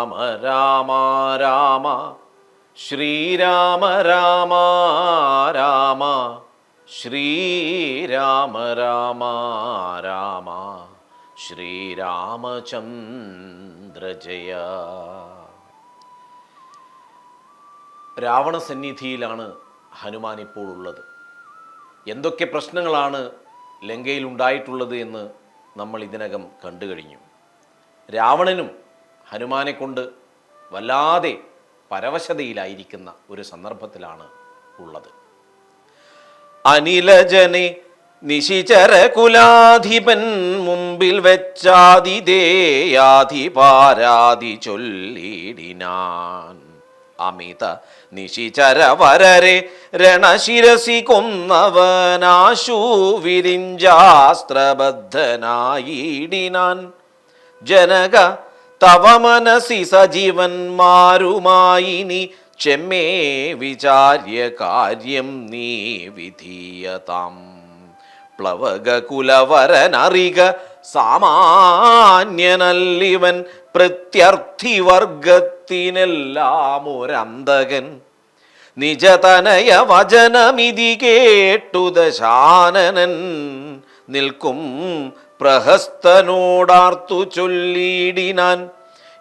രാമ രാമ രാമ. ശ്രീരാമ രാമ രാമ. ശ്രീരാമ രാമ രാമ. ശ്രീരാമചന്ദ്ര ജയ. രാവണ സന്നിധിയിലാണ് ഹനുമാൻ ഇപ്പോൾ ഉള്ളത് എന്തൊക്കെ പ്രശ്നങ്ങളാണ് ലങ്കയിൽ ഉണ്ടായിട്ടുള്ളത് എന്ന് നമ്മൾ ഇതിനകം കണ്ടു കഴിഞ്ഞു. രാവണനും ഹനുമാനെ കൊണ്ട് വല്ലാതെ പരവശതയിലായിരിക്കുന്ന ഒരു സന്ദർഭത്തിലാണ് ഉള്ളത്. അനിലജനെ നിശിചര കുലാധിപൻ മുമ്പിൽ വെച്ചാതിദേയാധിപാരാതി ചൊല്ലിടിനാൻ. അമിത നിശിചര വരരെ രണശിരസി കൊന്നവനാശു വിരിഞ്ചാസ്ത്രബദ്ധനായിടിനാൻ. ജനക തവ മനസി സജീവന്മാരുമായി നീ ചെമ്മേ വിചാര്യ കാര്യം നീ വിധീയതാം പ്ലവക കുലവരനറിക സാമാന്യനല്ലിവൻ പ്രത്യർത്ഥി വർഗത്തിനെല്ലാം ഒരന്തകൻ നിജതനയ വചനമിതി കേട്ടു ദശാനനൻ നിൽക്കും പ്രഹസ്തനോടാർത്തു ചൊല്ലിയിടിനാൻ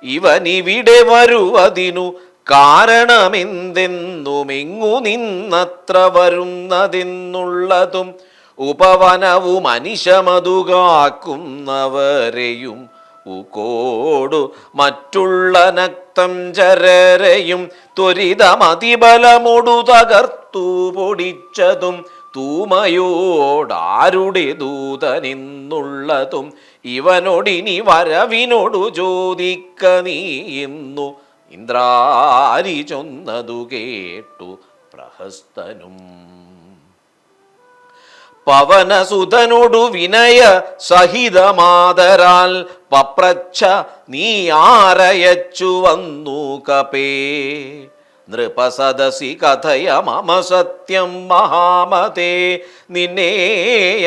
ഇവനിവിടെ വരുവതിനു കാരണമെന്തെന്നുമെങ്ങു നിന്നത്ര വരുന്നതെന്നുള്ളതും ഉപവനവും അനിശമതുകാക്കുന്നവരെയും ഉകോടു മറ്റുള്ള നക്തം ചരരെയും ത്വരിതമതിബലമൊടു തകർത്തു പൊടിച്ചതും തൂമയോടാരുടെ ദൂതനിന്നുള്ളതും ഇവനോടിനി വരവിനോടു ചോദിക്ക നീ എന്നു ഇന്ദ്രാരി ചൊന്നതു കേട്ടു പ്രഹസ്തനും. പവനസുതനോടു വിനയ സഹിതമാതരാൽ പപ്രച്ഛ നീ ആരയച്ചു വന്നു കപേ. നൃപസദസി കഥയ മമ സത്യം മഹാമതേ. നിന്നെ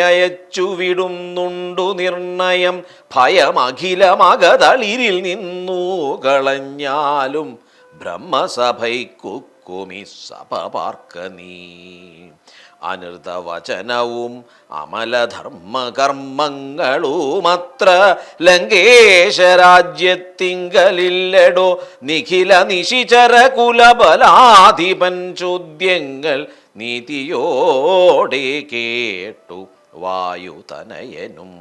അയച്ചു വിടുന്നുണ്ടു നിർണയം. ഭയമഖിലമകതളിരിൽ നിന്നു കളഞ്ഞാലും ബ്രഹ്മസഭയ്ക്കുക്കുമി സഭ പാർക്ക നീ. അനൃതവചനവും അമലധർമ്മകർമ്മങ്ങളുമത്ര. ലങ്കേശ രാജ്യത്തിങ്കലില്ലടോ നിഖില നിശിചര കുലബലാധിപൻ ചോദ്യങ്ങൾ നീതിയോടെ കേട്ടു വായുതനയനും.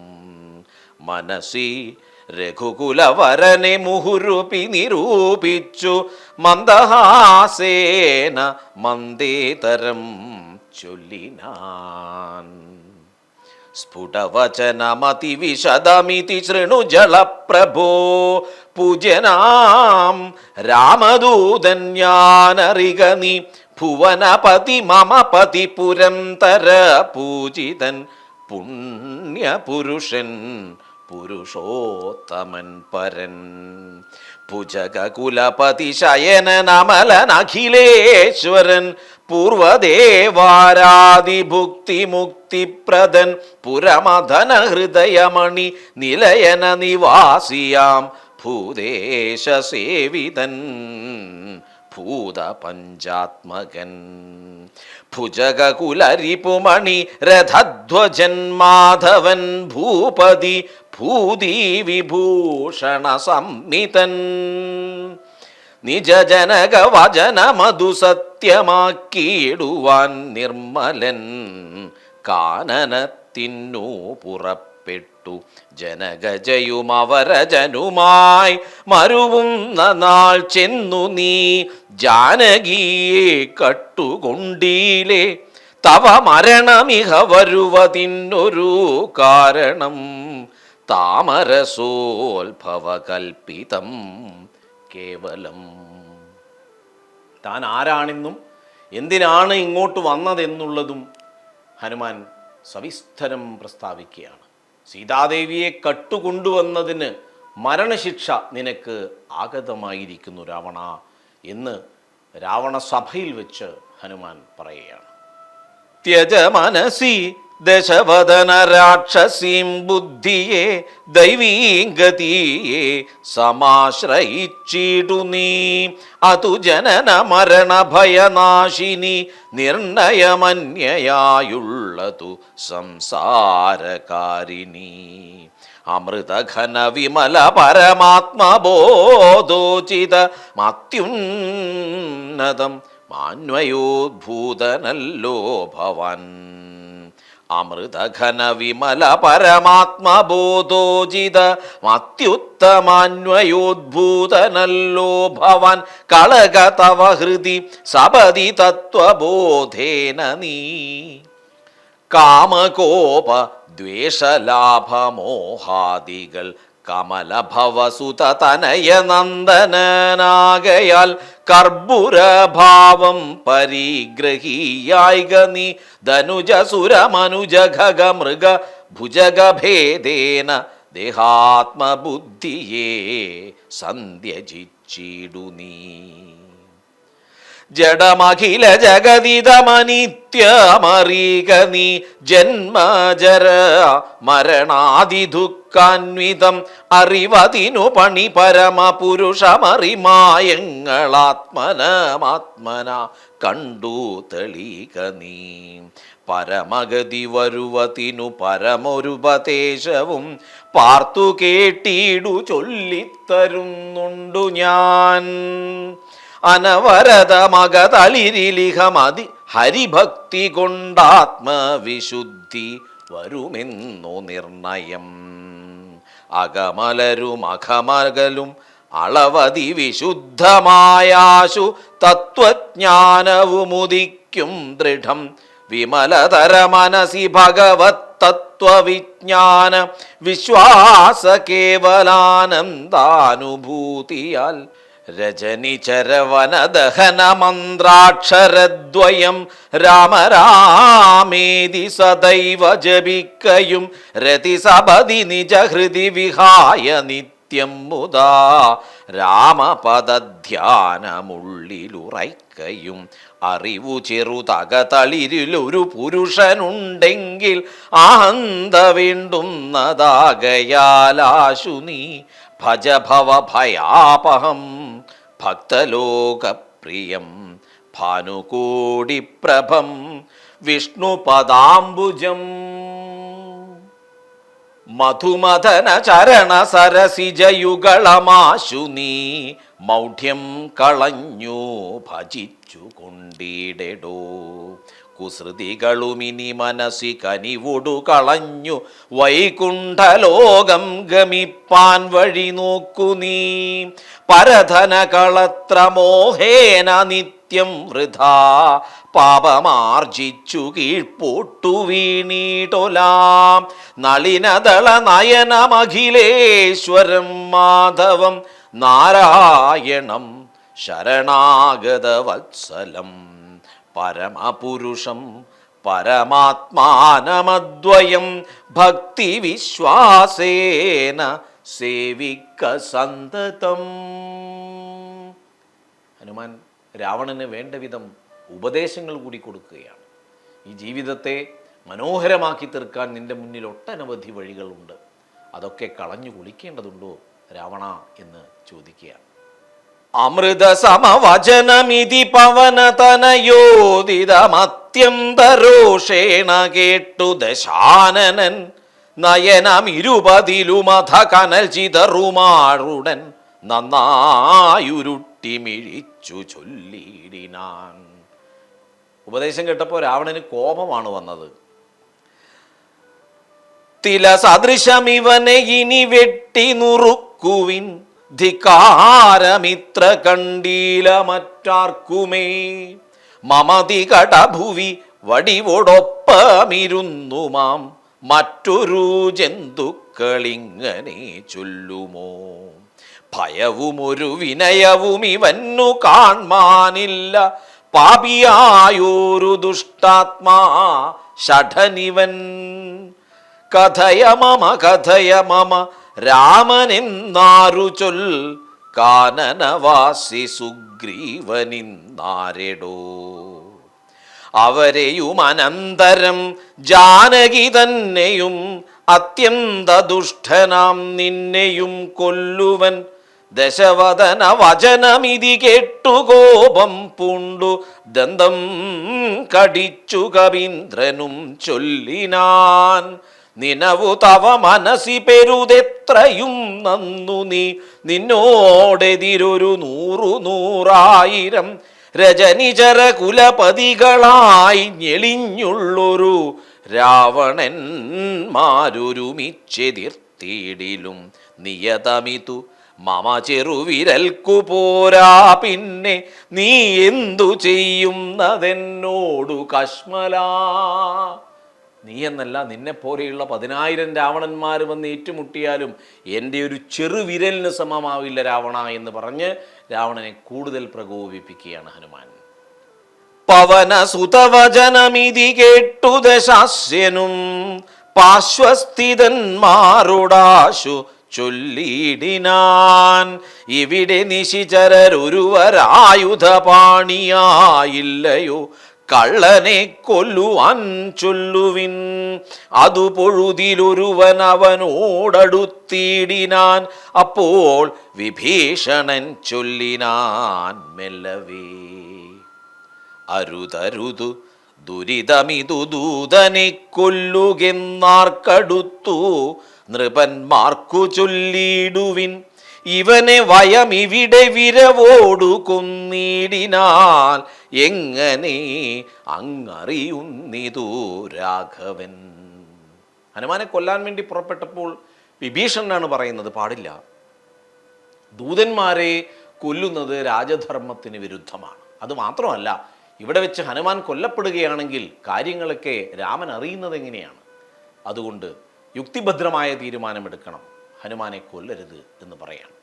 മനസ്സി രഘുകുലവരനെ മുഹുരുപി നിരൂപിച്ചു മന്ദഹാസേന മന്ദേതരം. ചൊല്ലിനാൻ. സ്ഫുടവചനമതിവിശദമിതി ശൃണു ജലപ്രഭോ പൂജനാം രാമദൂതൻ ഞാനറിക നീ ഭുവനപതി മമ പതി പുരന്തര പൂജിതൻ പുണ്യപുരുഷൻ പുരുഷോത്തമൻ പരൻ. ഭുജകുലപതി ശയനൻ അമലൻ അഖിലേശ്വരൻ പൂർവദേവാരാതിഭുക്തി മുക്തിപ്രദൻ പുരമധന ഹൃദയമണി നിലയന നിവാസിയാം ഭൂദേശ സേവിതൻ ഭൂത പഞ്ചാത്മകൻ ഭുജകുലരിപുമണി രഥധ്വജൻ മാധവൻ ഭൂപതി ഭൂതി വിഭൂഷണ സംമിതൻ നിജജനക വചനമധു സത്യമാക്കിയിടുവാൻ നിർമ്മലൻ കാനനത്തിന്നു പുറപ്പെട്ടു. ജനകജയുമവരജനുമായി മരുവുന്ന നാൾ ചെന്നു നീ ജാനകിയെ കട്ടുകൊണ്ടീലേ. തവ മരണമിഹ വരുവതിനൊരു കാരണം താമരസോത്ഭവകൽപ്പിതം കേവലം. താൻ ആരാണെന്നും എന്തിനാണ് ഇങ്ങോട്ട് വന്നതെന്നുള്ളതും ഹനുമാൻ സവിസ്തരം പ്രസ്താവിക്കുകയാണ്. സീതാദേവിയെ കട്ടുകൊണ്ടുവന്നതിന് മരണശിക്ഷ നിനക്ക് ആഗതമായിരിക്കുന്നു രാവണ എന്ന് രാവണ സഭയിൽ വെച്ച് ഹനുമാൻ പറയുകയാണ്. ത്യജ മനസി ദശവദന രാക്ഷസീം ബുദ്ധിയെ ദൈവീഗതിയെ സമാശ്രയിച്ചിടു നീ. അതു ജനന മരണ ഭയനാശിനി നിർണയമന്യയായുള്ളതു സംസാരകാരിണി. അമൃതഘന വിമല പരമാത്മബോധോചിത മത്യുന്നതം മാന്വയോദ്ഭൂതനല്ലോ ഭവൻ. അമൃതഘന വിമല പരമാത്മബോധോചിത അത്യുത്തമാന്വയോദ്ഭൂതനല്ലോ ഭവൻ കളക തവ ഹൃദി സപതി തത്വബോധേന നീ. കാമകോപ ദ്വേഷലാഭമോഹാദികൾ കമലഭവസുത തനയ നന്ദനാകയാൽ കർപ്പുരഭാവം പരിഗ്രഹീയായിക നീ. ധനുജസുര മനുജ ഖഗ മൃഗ ഭുജഗഭേദേന ദേഹാത്മബുദ്ധിയേ സന്ധ്യജിച്ചിടു ജഡമഖില ജഗതിതമനിത്യമറിക നീ ജന്മജര മരണാദി ദുഃഖാന്വിതം അറിവതിനു പണി പരമപുരുഷമറിമായങ്ങളാത്മനമാത്മന കണ്ടു തെളിക നീ. പരമഗതി വരുവതിനു പരമൊരുപദേശവും പാർത്തു കേട്ടിടു ചൊല്ലിത്തരുന്നുണ്ടു ഞാൻ. അനവരത മകതളിരിലിഹമതി ഹരിഭക്തി കൊണ്ടാത്മവിശുദ്ധി വരുമെന്നു നിർണയം. അകമലരും അഖമകലും അളവതി വിശുദ്ധമായാശു തത്വജ്ഞാനവുമുദിക്കും ദൃഢം. വിമലതര മനസി ഭഗവത് തത്വവിജ്ഞാന വിശ്വാസ കേവലാനന്ദാനുഭൂതിയാൽ രജനിചരവനദഹന മന്ത്രാക്ഷരദ്വയം രാമരാമേതി സദൈവ ജപിക്കയും രതിസപതി നിജഹൃതി വിഹായ നിത്യം മുതാ രാമപദധ്യാനമുള്ളിലുറയ്ക്കയും അറിവു ചെറു തകതളിരിലൊരു പുരുഷനുണ്ടെങ്കിൽ ആന്ത വീണ്ടുന്നതാകയാലാശു നീ ഭജഭവ ഭയാപഹം ഭക്തലോകപ്രിയം ഭാനുകൂടിപ്രഭം വിഷ്ണുപദാംബുജം. മധുമദന ചരണ സരസിജയുഗളമാശു നീ മൗഢ്യം കളഞ്ഞു ഭജിച്ചു കൊണ്ടിടടോ കുസൃതികളുമിനി മനസ്സി കനിവൊടു കളഞ്ഞു. വൈകുണ്ഠലോകം ഗമിപ്പാൻ വഴി നോക്കു നീ. പരധന കളത്രമോഹേന നിത്യം വൃഥാ. പാപമാർജിച്ചു കീഴ്പോട്ടു വീണീടൊലാം. നളിനദള നയനമഖിലേശ്വരം മാധവം. നാരായണം ശരണാഗതവത്സലം. പരമപുരുഷം പരമാത്മാനമദ്വയം ഭക്തി വിശ്വാസേന സേവിക്ക സന്തതം. ഹനുമാൻ രാവണന് വേണ്ട വിധം ഉപദേശങ്ങൾ കൂടി കൊടുക്കുകയാണ്. ഈ ജീവിതത്തെ മനോഹരമാക്കി തീർക്കാൻ നിന്റെ മുന്നിൽ ഒട്ടനവധി വഴികളുണ്ട്. അതൊക്കെ കളഞ്ഞു കുളിക്കേണ്ടതുണ്ടോ രാവണ എന്ന് ചോദിക്കുകയാണ്. അമൃത സമവചനമിതി പവനതനയോദിതമത്യന്തരോഷേണ കേട്ടു ദശാനനൻ. നയനമിരുപതിലുമധ കനൽ ചിതറുമാറുടൻ നന്നായുരുട്ടിമിഴിച്ചു ചൊല്ലിയിടിനാൻ ഉപദേശം കേട്ടപ്പോൾ രാവണന് കോപമാണ് വന്നത്. തില സദൃശമിവനെ ഇനി വെട്ടി നുറുക്കുവിൻ. ധികാരമിത്ര കണ്ടീല മറ്റാർക്കുമേ മമതി കടഭുവി വടിവോടൊപ്പമിരുന്നു മാം മറ്റൊരു ജന്തുക്കളിങ്ങനെ ചൊല്ലുമോ? ഭയവും ഒരു വിനയവും ഇവന്നു കാൺമാനില്ല. പാപിയായൊരു ദുഷ്ടാത്മാ ഷഠനിവൻ. കഥയ മമ കഥയ മമ രാമനെന്നാരു ചൊൽ കാനനവാസി സുഗ്രീവനിന്നാരെടോ? അവരെയും അനന്തരം ജാനകി തന്നെയും അത്യന്ത ദുഷ്ടനാം നിന്നെയും കൊല്ലുവൻ. ദശവദന വചനമിതി കേട്ടു കോപം പൂണ്ടു ദന്തം കടിച്ചു കവീന്ദ്രനും ചൊല്ലിനാൻ. നിനവു തവ മനസ്സി പെരുതെത്രയും നന്നു നീ. നിന്നോടെതിരൊരു നൂറു നൂറായിരം രജനിചര കുലപതികളായി ഞെളിഞ്ഞുള്ളൊരു രാവണന്മാരൊരുമിച്ചെതിർത്തിയിടിലും നിയതമിതു. മമ ചെറുവിരൽക്കു പോരാ പിന്നെ നീ എന്തു ചെയ്യുന്നതെന്നോടു കശ്മലാ. നീ എന്നല്ല നിന്നെ പോലെയുള്ള പതിനായിരം രാവണന്മാർ വന്ന് ഏറ്റുമുട്ടിയാലും എന്റെ ഒരു ചെറുവിരലിന് സമമാവില്ല രാവണ എന്ന് പറഞ്ഞ് രാവണനെ കൂടുതൽ പ്രകോപിപ്പിക്കുകയാണ് ഹനുമാൻ. പവന സുതവചനമിതി കേട്ടു ദശാസ്യനും പാർശ്വസ്ഥിതന്മാരോടാശു ചൊല്ലിടിനാൻ. ഇവിടെ നിശിചരൊരുവരായുധപാണിയായില്ലയോ കള്ളനെ കൊല്ലുവാൻ ചൊല്ലുവിൻ. അതു പൊഴുതിലൊരുവൻ അവനോടടുത്തിടിനാൻ അപ്പോൾ വിഭീഷണൻ ചൊല്ലിനാൻ മെല്ലവേ. അരുതരുതു ദുരിതമിതു ദൂതനെ കൊല്ലുകെന്നാർക്കടുത്തു. നൃപന്മാർക്കു ചൊല്ലിടുവിൻ. ഇവനെ വയം ഇവിടെ വിരവോടു കുന്നീടിനാൽ എങ്ങനെ അങ്ങറിയുന്നിതു രാഘവൻ? ഹനുമാനെ കൊല്ലാൻ വേണ്ടി പുറപ്പെട്ടപ്പോൾ വിഭീഷണനാണ് പറയുന്നത് പാടില്ല. ദൂതന്മാരെ കൊല്ലുന്നത് രാജധർമ്മത്തിന് വിരുദ്ധമാണ്. അത് മാത്രമല്ല ഇവിടെ വെച്ച് ഹനുമാൻ കൊല്ലപ്പെടുകയാണെങ്കിൽ കാര്യങ്ങളൊക്കെ രാമൻ അറിയുന്നത് എങ്ങനെയാണ്? അതുകൊണ്ട് യുക്തിഭദ്രമായ തീരുമാനമെടുക്കണം. ഹനുമാനെ കൊല്ലരുത് എന്ന് പറയാണ്.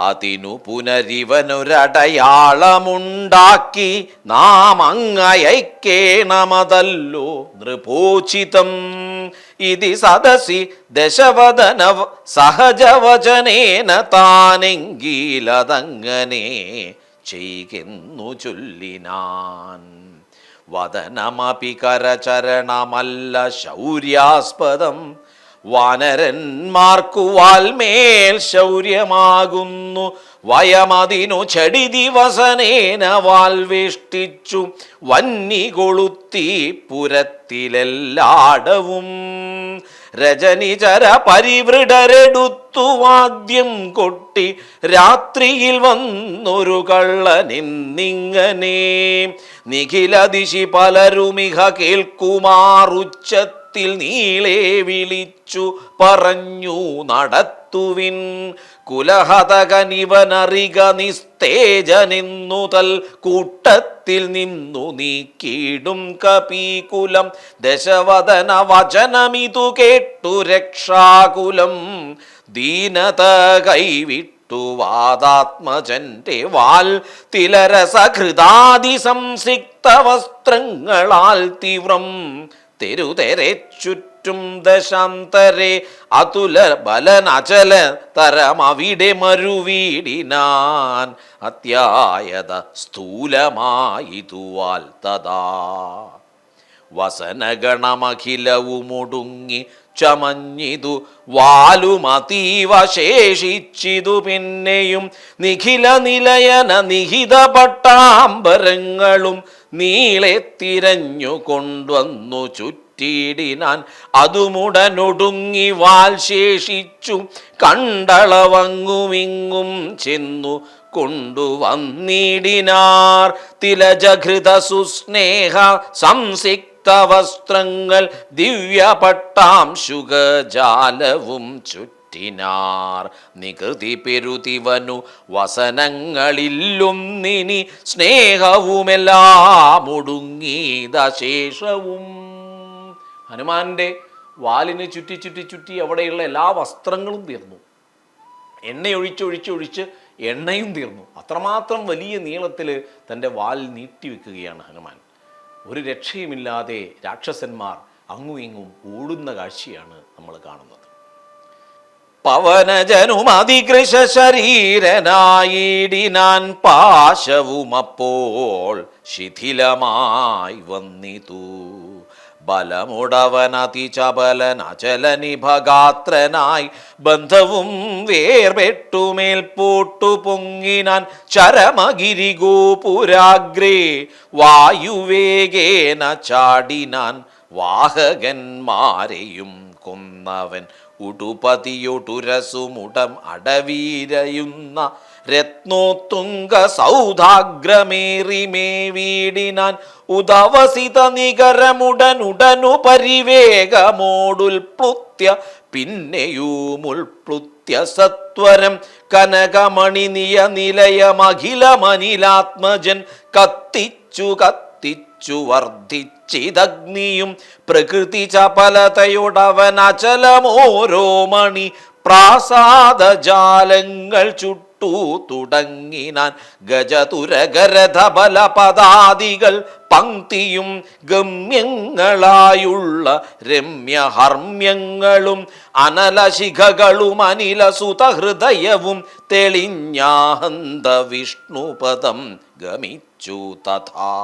അതിനു പുനരിവനൊരടയാളമുണ്ടാക്കി നാം അങ്ങയക്കേണമതല്ലോ നൃപോചിതം. ഇതി സദസി ദശവദന സഹജവചനേന താനെങ്കിലതങ്ങനെ ചെയ്യുന്നു ചൊല്ലിനാൻ. വദനമപി കരചരണമല്ല ശൗര്യാസ്പദം. വാനരന്മാർക്കു വാൽമേൽ ശൗര്യമാകുന്നു. വയമതിനു ചടി ദിവസനേന വാൽവേഷ്ടിച്ചു. വന്നി കൊളുത്തി പുരത്തിലെല്ലാടവും. രജനിചര പരിവൃടരെടുത്തു വാദ്യം കൊട്ടി. രാത്രിയിൽ വന്നൊരു കള്ള നിന്നിങ്ങനെ ദിശി പലരുമിഹ കേൾക്കുമാറുച്ചത്തിൽ നീളെ വിളിച്ചു പറഞ്ഞു നടത്തുവിൻ. കുലഹതകനിവനറിക നിസ്തേജനിന്നു തൽ കൂട്ടത്തിൽ നിന്നു നീക്കിടും കപീകുലം. ദശവദന വചനമിതു കേട്ടു രക്ഷാകുലം. ദീനത കൈവിട്ടു വാദാത്മജന്റെ വാൽ. തിലരസഹൃദാതി സംസിക്ത വസ്ത്രങ്ങളാൽ തീവ്രം. തെരുതെരെ ചുറ്റും ദശാന്തരെ അതുല ബലനചല തരമവിടെ മരുവീടിനാൻ അത്യായത സ്ഥൂലമായിതുവാൽ തഥാ. വസനഗണമഖിലവുമൊടുങ്ങി ചമഞ്ഞിതു വാലുമതീവ ശേഷിച്ചിതു പിന്നെയും നിഖില നിലയന നിഹിത പട്ടാംബരങ്ങളും നീളെ തിരഞ്ഞു കൊണ്ടുവന്നു ചുറ്റിയിടിനാൻ അതുമുടനൊടുങ്ങി വാൽ ശേഷിച്ചു കണ്ടളവങ്ങുമിങ്ങും ചെന്നു കൊണ്ടുവന്നിടിനാർ. തിലജഘൃത സുസ്നേഹ സംസിക്ത വസ്ത്രങ്ങൾ ദിവ്യ പട്ടാംശുകജാലവും ചുറ്റിനാർ നികൃതി പെരുതിവനു വസനങ്ങളില്ലൊന്നിനി സ്നേഹവുമെല്ലാം ഒടുങ്ങിയതശേഷവും ഹനുമാന്റെ വാലിന് ചുറ്റി ചുറ്റി ചുറ്റി അവിടെയുള്ള എല്ലാ വസ്ത്രങ്ങളും തീർന്നു. എണ്ണയൊഴിച്ചൊഴിച്ചൊഴിച്ച് എണ്ണയും തീർന്നു. അത്രമാത്രം വലിയ നീളത്തിൽ തന്റെ വാൽ നീട്ടിവെക്കുകയാണ് ഹനുമാൻ. ഒരു രക്ഷയുമില്ലാതെ രാക്ഷസന്മാർ അങ്ങും ഇങ്ങും ഓടുന്ന കാഴ്ചയാണ് നമ്മൾ കാണുന്നത്. പവനജനുമതികൃശ ശരീരനായിടിനാൻ പാശവുമപ്പോൾ ശിഥിലമായി വന്നിതു. ബലമുടവനതിചപലൻ അചലനിഭഗാത്രനായി ബന്ധവും വേർപെട്ടുമേൽപോട്ടു പൊങ്ങിനാൻ ചരമഗിരി ഗോപുരാഗ്രേ വായുവേഗേന ചാടിനാൻ വാഹകന്മാരെയും കൊന്നവൻ ഉടുപതിയൊടുരസുമുടം അടവീരയുന്ന രത്നോത്തുങ്ക സൗധാഗ്രമേറിമേ വീടിനാൻ ഉദവസിത നികരമുടനുടനു പരിവേഗമോടുൽപ്ലുത്യ പിന്നെയുമുൾപ്ലുത്യ സത്വരം കനകമണി നിയ നിലയമഖിലമനിലാത്മജൻ കത്തിച്ചു കത്തിച്ചു വർദ്ധിച്ചിതഗ്നിയും പ്രകൃതി ചപലതയുടവൻ അചലമോരോ മണി പ്രാസാദജാലങ്ങൾ ചുട്ടു തുടങ്ങിനാൻ ഗജതുരകരധബല പദാദികൾ പങ്ക്തിയും ഗമ്യങ്ങളായുള്ള രമ്യഹർമ്മ്യങ്ങളും അനലശിഖകളും അനിലസുതഹൃദയവും തെളിഞ്ഞാഹന്ത വിഷ്ണുപദം ഗമിച്ചു തഥാ.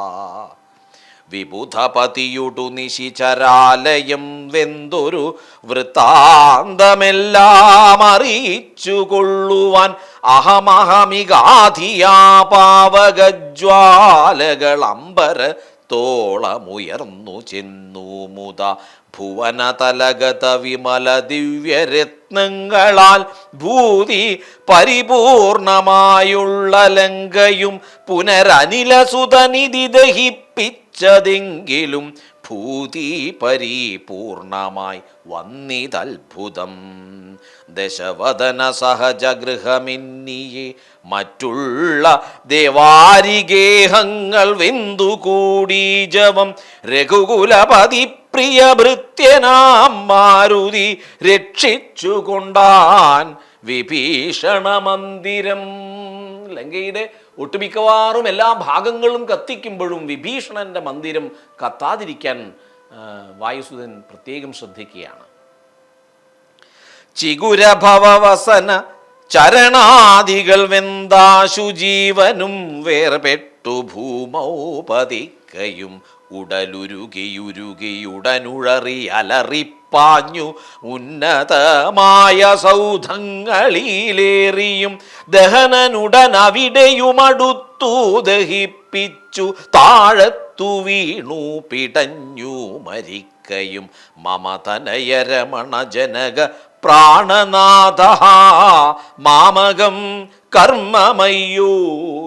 വിബുധപതിയുടു നിശിചരാലയം വെന്തൊരു വൃത്താന്തമെല്ലാം അറിയിച്ചു കൊള്ളുവാൻ അഹമഹമികാധിയാ പാവകജ്വാലകൾ അമ്പര തോളമുയർന്നു ചെന്നു മുത ഭുവനതലഗത വിമല ദിവ്യരത്നങ്ങളാൽ ഭൂതി പരിപൂർണമായുള്ള ലങ്കയും പുനരനിലസുതനിധി ദഹിപ്പിച്ചതെങ്കിലും ഭൂതി പരിപൂർണമായി വന്നിതത്ഭുതം. ദശവദന സഹജഗൃഹമിന്നിയെ മറ്റുള്ള ദേവാരിഗേഹങ്ങൾ വെന്തുകൂടി ജവം രഘുകുലപതി പ്രിയ ഭൃത്യനാം മാരുതി രക്ഷിച്ചുകൊണ്ടാൻ വിഭീഷണ മന്ദിരം ലങ്കയുടെ ഒട്ടുമിക്കവാറും എല്ലാ ഭാഗങ്ങളും കത്തിക്കുമ്പോഴും വിഭീഷണന്റെ മന്ദിരം കത്താതിരിക്കാൻ വായുസുധൻ പ്രത്യേകം ശ്രദ്ധിക്കുകയാണ്. ചിഗുരഭവവസന ചരണാദികൾ വെന്താശു ജീവനും വേർപെട്ടു ഭൂമൗപതിക്കയും ഉടലുരുകിയുരുകിയുടനുഴറി അലറിപ്പാഞ്ഞു ഉന്നതമായ സൗധങ്ങളിലേറിയും ദഹനനുടൻ അവിടെയുമടുത്തു ദഹിപ്പിച്ചു താഴത്തു വീണു പിടഞ്ഞു മരിക്കയും മമതനയരമണ ജനക പ്രാണനാഥ മാമകം കർമ്മമയ്യോ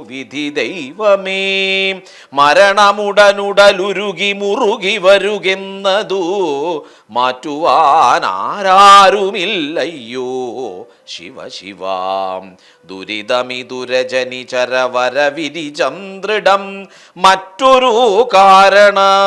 വിധി ദൈവമേ. മരണമുടനുടലുരുകി മുറുകി വരുകെന്നതു മാറ്റുവാൻ ആരാരുമില്ലയ്യോ ശിവ ശിവാം ദുരിതമിതുരജനി ചരവരവിരി ചന്ദ്രിടം മറ്റൊരു കാരണമില്ലിതീനേതുമേ.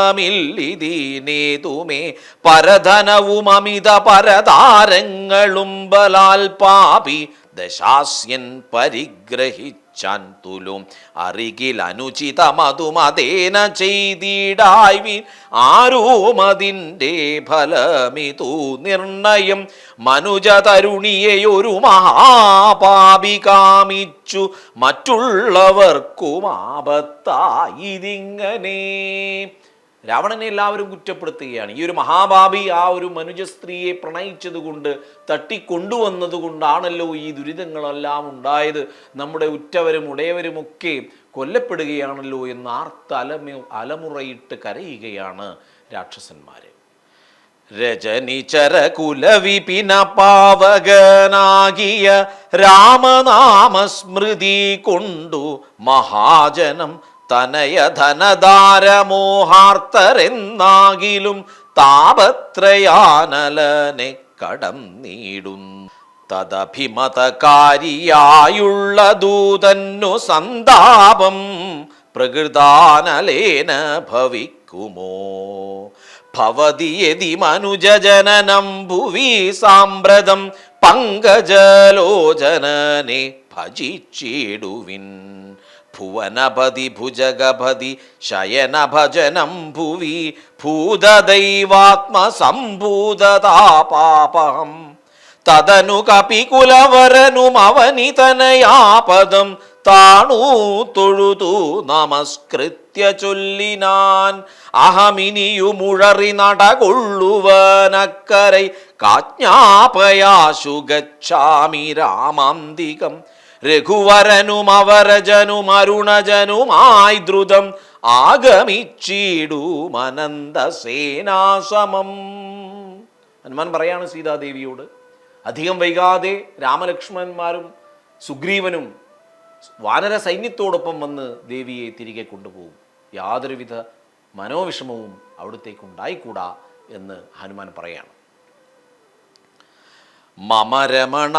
പരധനവും അമിത പരതാരങ്ങളും ബലാൽ പാപി ദശാസ്യൻ പരിഗ്രഹിച്ചാൻ തുലും. അറികിൽ അനുചിതമതുമതേന ചെയ്തിടായി ആരോമതിന്റെ ഫലമിതു നിർണയം. മനുജ തരുണിയെയൊരു മഹാപാപി കാമിച്ചു. മറ്റുള്ളവർക്കും ആപത്തായിതിങ്ങനെ. രാവണനെ എല്ലാവരും കുറ്റപ്പെടുത്തുകയാണ്. ഈ ഒരു മഹാഭാവി ആ ഒരു മനുജ സ്ത്രീയെ പ്രണയിച്ചതുകൊണ്ട് തട്ടിക്കൊണ്ടുവന്നതുകൊണ്ടാണല്ലോ ഈ ദുരിതങ്ങളെല്ലാം ഉണ്ടായത്. നമ്മുടെ ഉറ്റവരും ഉടയവരുമൊക്കെ കൊല്ലപ്പെടുകയാണല്ലോ എന്ന് ആർത്ത് അലമ അലമുറയിട്ട് കരയുകയാണ് രാക്ഷസന്മാര്. രജനിചര കുലവിപിന പാവകനാകിയ രാമനാമസ്മൃതി കൊണ്ടു മഹാജനം തനയ ധനധാരമോഹാർത്തരെന്നാകിലും താപത്രയാനലനെ കടം നീടുന്നു തദഭിമതകാരിയായുള്ള ദൂതന്നു സന്താപം പ്രകൃതാനലേന ഭവിക്കുമോ? ഭവതി യതി മനുജജനനം ഭുവി സാമ്പ്രതം പങ്കജലോചനനെ ഭജിച്ചിടുവിൻ. ഭുവനപതി ഭുജഗപതി ശയനഭജനം ഭുവി ഭൂതദൈവാത്മസംഭൂതതാപാപഹം. തതനു കപികുലവരനുമവനിതനയാപദം താണൂ തൊഴുതു നമസ്കൃത്യ ചൊല്ലിനാൻ. അഹമിനിയുമുഴറി നടകൊള്ളുവനക്കരൈ കാജ്ഞാപയാശു ഗച്ഛാമി രാമാന്തികം. രഘുവരനും അവരജനും അരുണജനുമായി ദ്രുതം ആഗമിച്ചിടുമനന്തസേനാസമം ഹനുമാൻ പറയാണ് സീതാദേവിയോട് അധികം വൈകാതെ രാമലക്ഷ്മണന്മാരും സുഗ്രീവനും വാനര സൈന്യത്തോടൊപ്പം വന്ന് ദേവിയെ തിരികെ കൊണ്ടുപോകും. യാതൊരുവിധ മനോവിഷമവും അവിടത്തേക്ക് ഉണ്ടായിക്കൂടാ എന്ന് ഹനുമാൻ പറയാണ്. മമരമണ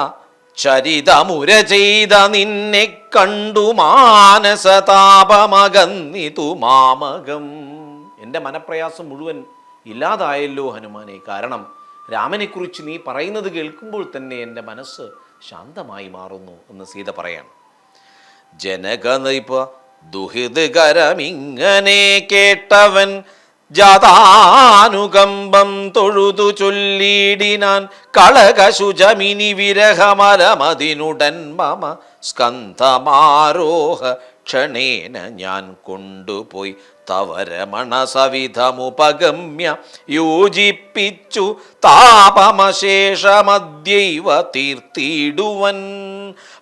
ചരിതമുര ചെയ്ത നിന്നെ കണ്ടു മാനസതാപമകന്നിതു മാമകം. എന്റെ മനപ്രയാസം മുഴുവൻ ഇല്ലാതായല്ലോ ഹനുമാനെ. കാരണം രാമനെക്കുറിച്ച് നീ പറയുന്നത് കേൾക്കുമ്പോൾ തന്നെ എന്റെ മനസ്സ് ശാന്തമായി മാറുന്നു എന്ന് സീത പറയാണ്. ജനകനിപ്പ ദുഹിതകരമിങ്ങനെ കേട്ടവൻ ജാതാനുകമ്പം തൊഴുതു ചൊല്ലിടിനാൻ കളകശുചമിനി വിരഹമലമതിനുടൻ മമ സ്കന്ധമാരോഹ ക്ഷണേന ഞാൻ കൊണ്ടുപോയി തവരമണ സവിധമുപഗമ്യ യോജിപ്പിച്ചു താപമശേഷമദ്യൈവ തീർത്തിടുവൻ.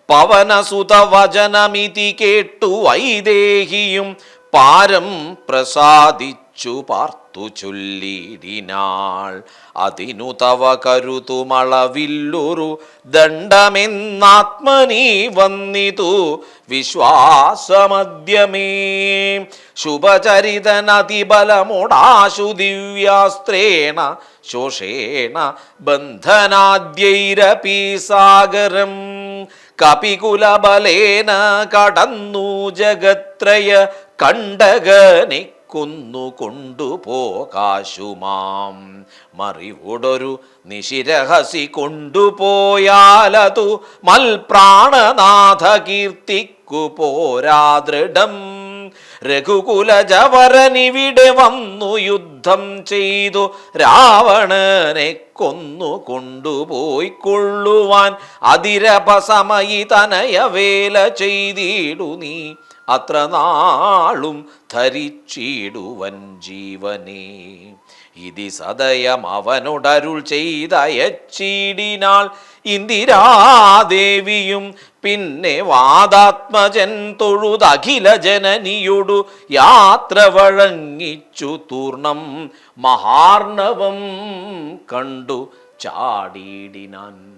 പവനസുതവചനമിതി കേട്ടു വൈദേഹിയും പാരം പ്രസാദിച്ചു. പാർത്തു ചൊല്ലിടിനാൾ. അതിനു തവ കരുതുമളവില്ലൊരു ദണ്ഡമെന്നാത്മനി വന്നിതു വിശ്വാസമദ്യമേ. ശുഭചരിതനതിബലമുടാശു ദിവ്യാസ്ത്രേണ ശോഷേണ ബന്ധനാദ്യൈരപി സാഗരം. കപികുലബലേന കടന്നു ജഗത്രയ കണ്ടകനെ കൊന്നു കൊണ്ടുപോകാശുമാം മറിവുടൊരു നിശിരഹസി കൊണ്ടുപോയാലതു മൽപ്രാണനാഥ കീർത്തിക്കു പോരാദൃഢം രഘുകുലജവരനിവിടെ വന്നു യുദ്ധം ചെയ്തു. രാവണനെ കൊന്നു കൊണ്ടുപോയി കൊള്ളുവാൻ അതിരപസമയി തനയവേല ചെയ്തിടു നീ അത്ര നാളും ധരിച്ചിടുവൻ ജീവനേ. ഇതി സദയം അവനോടരുൾ ചെയ്തയച്ചിടിനാൾ ഇന്ദിരാദേവിയും പിന്നെ വാദാത്മജൻ തൊഴുതഖില ജനനിയൊടു യാത്ര വഴങ്ങിച്ചു തൂർണം മഹാർണവം കണ്ടു ചാടിയിടിനാൻ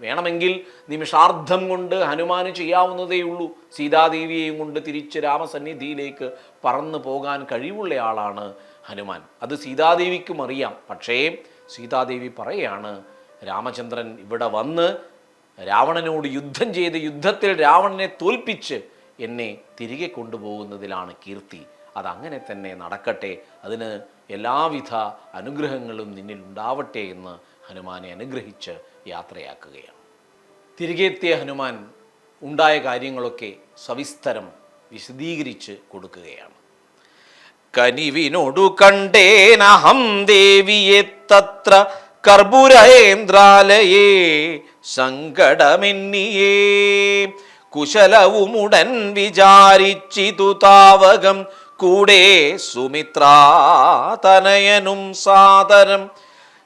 വേണമെങ്കിൽ നിമിഷാർദ്ധം കൊണ്ട് ഹനുമാന് ചെയ്യാവുന്നതേയുള്ളൂ സീതാദേവിയെയും കൊണ്ട് തിരിച്ച് രാമസന്നിധിയിലേക്ക് പറന്നു പോകാൻ കഴിവുള്ളയാളാണ് ഹനുമാൻ. അത് സീതാദേവിക്കും അറിയാം. പക്ഷേ സീതാദേവി പറയാണ് രാമചന്ദ്രൻ ഇവിടെ വന്ന് രാവണനോട് യുദ്ധം ചെയ്ത് യുദ്ധത്തിൽ രാവണനെ തോൽപ്പിച്ച് എന്നെ തിരികെ കൊണ്ടുപോകുന്നതിലാണ് കീർത്തി. അതങ്ങനെ തന്നെ നടക്കട്ടെ. അതിന് എല്ലാവിധ അനുഗ്രഹങ്ങളും നിന്നിൽ ഉണ്ടാവട്ടെ എന്ന് ഹനുമാനെ അനുഗ്രഹിച്ച് യാത്രയാക്കുകയാണ്. തിരികെ എത്തിയ ഹനുമാൻ ഉണ്ടായ കാര്യങ്ങളൊക്കെ സവിസ്തരം വിശദീകരിച്ച് കൊടുക്കുകയാണ്. കനിവിനോടു കണ്ടേനഹം ദേവിയെ തത്ര കർപ്പുരേന്ദ്രാലയേ സങ്കടമെന്നിയേ. കുശലവുമുടൻ വിചാരിച്ചിതു താവകം. കൂടെ സുമിത്രാതനയനും സാദരം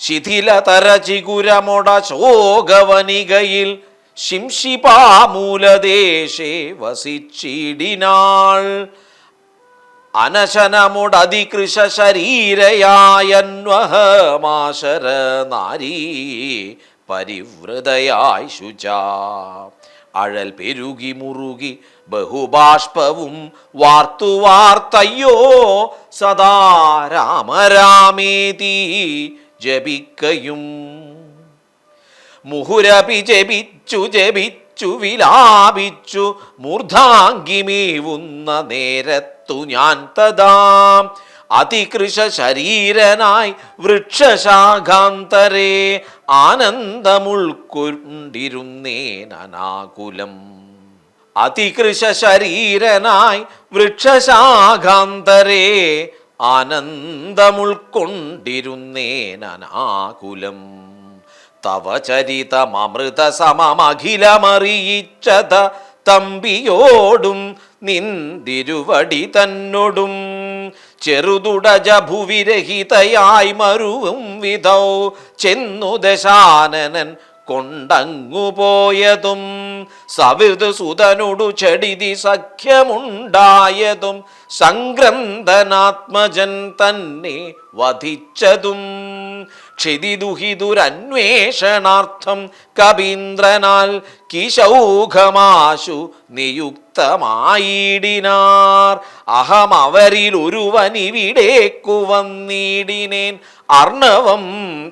ശിഥിലതര ചികുരമൊട ശോകവനികയിൽ ശിംഷിപാമൂലദേശേ വസിച്ചിടിനാൾ. അനശനമുടതികൃശ ശരീരയായന്വഹമാശര നാരീ പരിവൃതയായി ശുച. അഴൽ പെരുകി മുറുകി ബഹുബാഷ്പവും വാർത്തു വാർത്തയ്യോ സദാ രാമരാമേതി. ജപിക്കയും. മുഹുരപി ജപിച്ചു ജപിച്ചു വിലാപിച്ചു മൂർധാംഗിമീവുന്ന നേരത്തു ഞാൻ തദാം അതികൃശ ശരീരനായി വൃക്ഷശാഖാന്തരേ ആനന്ദമുൾക്കൊണ്ടിരുന്നേനാകുലം അതികൃശ ശരീരനായി വൃക്ഷശാഖാന്തരേ ആനന്ദമുൾക്കൊണ്ടിരുന്നേനനാകുലം തവ ചരിതമൃത സമമഖിലമറിയിച്ചത തമ്പിയോടും നിന്തിരുവടി തന്നോടും. ചെറുതുടജ ഭുവിരഹിതയായി മരുവും വിധൗ ചെന്നു ദശാനനൻ കൊണ്ടങ്ങു പോയതും സവിത് സുതനുടു ചെടിതി സഖ്യമുണ്ടായതും സംഗ്രന്ഥനാത്മജൻ തന്നെ വധിച്ചതും ക്ഷിതിദുഹിതുരന്വേഷണാർത്ഥം കവീന്ദ്രനാൽ കിശൗഘമാശു നിയുക്തമായിടിനാർ. അഹം അവരിൽ ഒരുവനിവിടേക്കു വന്നിടിനേൻ അർണവം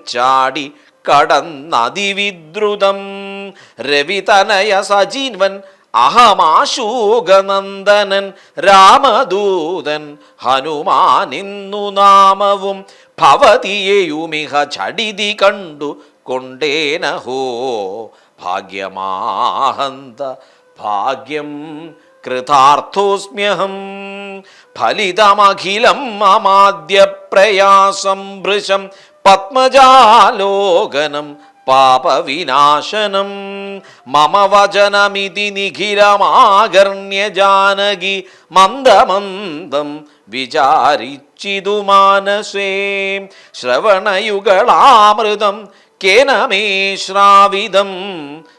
ചാടി കടന്നതിവിദ്രുതം രവിതനയ സജീവൻ അഹമാശൂകനന്ദനൻ രാമദൂതൻ ഹനുമാനിന്നു നാമവും. ഭവതിയെയുമിഹ ചടിതി കണ്ടു കൊണ്ടേനഹോ. ഭാഗ്യമാഹന്ത ഭാഗ്യം കൃതാർത്ഥോസ്മ്യഹം. ഫലിതമഖിലം മമാദ്യ പ്രയാസം ഭൃശം പത്മജാലോകനം പാപവിനാശനം. മമ വചനമിതി നിഖിലമാകർണ്യ ജാനകി മന്ദമന്ദം വിചാരിച്ചിതു മാനസേ. ശ്രവണയുഗളാമൃതം കേന മേ ശ്രാവിതം.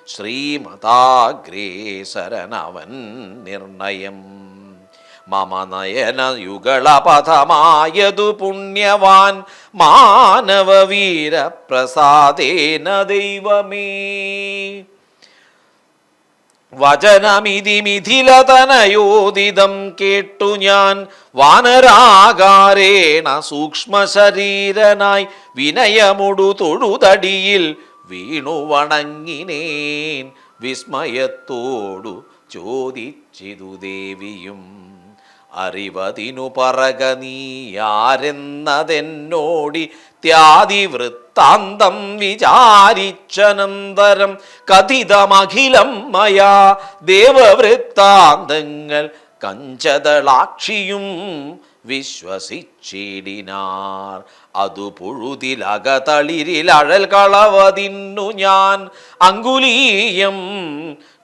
ശ്രീമതാഗ്രേസരനവൻ നിർണയം. മമ നയനയുഗളപഥമായതു പുണ്യവാൻ മാനവവീര പ്രസാദേന ദൈവമേ. വചനമിതി മിഥിലതനയോദിതം കേട്ടു ഞാൻ വാനരാകാരേണ സൂക്ഷ്മശരീരനായി വിനയമുടു തൊഴുതടിയിൽ വീണു വണങ്ങിനേൻ വിസ്മയത്തോടു ചോദിച്ചിതു ദേവിയും. അറിവതിനു പറക നീയാരെന്നതെന്നോടി ത്യാതി വൃത്താന്തം വിചാരിച്ചനന്തരം കഥിതമഖിലം മയാ ദേവവൃത്താന്തങ്ങൾ കഞ്ചതളാക്ഷിയും വിശ്വസിച്ചിടിനാർ. അതു പുഴുതിലകതളിരിലഴൽ കളവതിന്നു ഞാൻ അങ്കുലീയം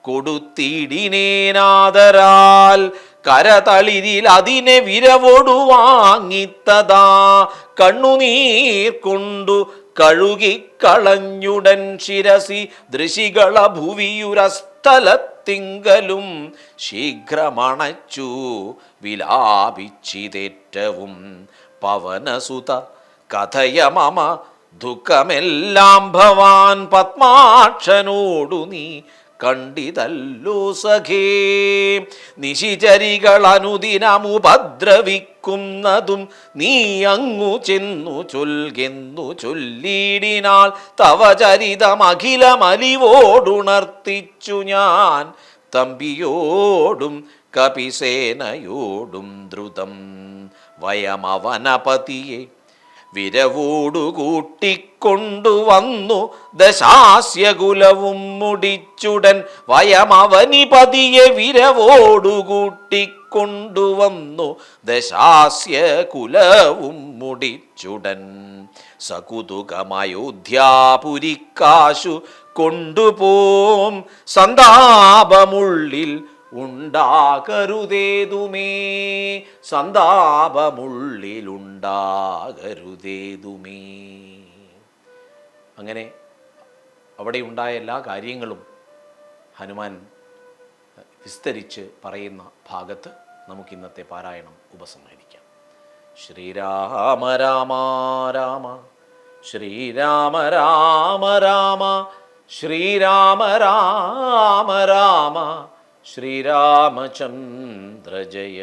കൊടുത്തിടിനേനാദരാൽ കരതളിരിൽ അതിനെ വിരവോടു വാങ്ങിത്തതാ. കണ്ണുനീർ കൊണ്ടു കഴുകിക്കളഞ്ഞുടൻ ശിരസി ദൃശികള ഭുവിയുരസ്ഥലത്തിങ്കലും ശീഘ്രമണച്ചു വിലാപിച്ചിതേറ്റവും. പവനസുത കഥയമമ ദുഃഖമെല്ലാം ഭവാൻ പത്മാക്ഷനോടു നീ കണ്ടിതല്ലോ സഖേ. നിശിചരികൾ അനുദിനമുപദ്രവിക്കുന്നതും നീ അങ്ങു ചെന്നു ചൊൽകെന്നു ചൊല്ലിടിനാൾ തവ ചരിതമഖിലമലിവോടുണർത്തിച്ചു ഞാൻ. തമ്പിയോടും കപിസേനയോടും ദ്രുതം. വയമവനപതിയെ വിരവോടു കൂട്ടിക്കൊണ്ടുവന്നു ദശാസ്യകുലവും മുടിച്ചുടൻ വയമവനി പതിയെ വിരവോടു കൂട്ടിക്കൊണ്ടുവന്നു ദശാസ്യകുലവും മുടിച്ചുടൻ. സകുതുകമയോധ്യാപുരിക്കാശു കൊണ്ടുപോം സന്താപമുള്ളിൽ ഉണ്ടാകരുതേതുമേ സന്താപമുള്ളിലുണ്ടാകരുതേതുമേ. അങ്ങനെ അവിടെ ഉണ്ടായ എല്ലാ കാര്യങ്ങളും ഹനുമാൻ വിസ്തരിച്ച് പറയുന്ന ഭാഗത്ത് നമുക്ക് ഇന്നത്തെ പാരായണം ഉപസംഹരിക്കാം. ശ്രീരാമ രാമ രാമ ശ്രീരാമ രാമ രാമ ശ്രീരാമ രാമ രാമ ശ്രീരാമചന്ദ്ര ജയ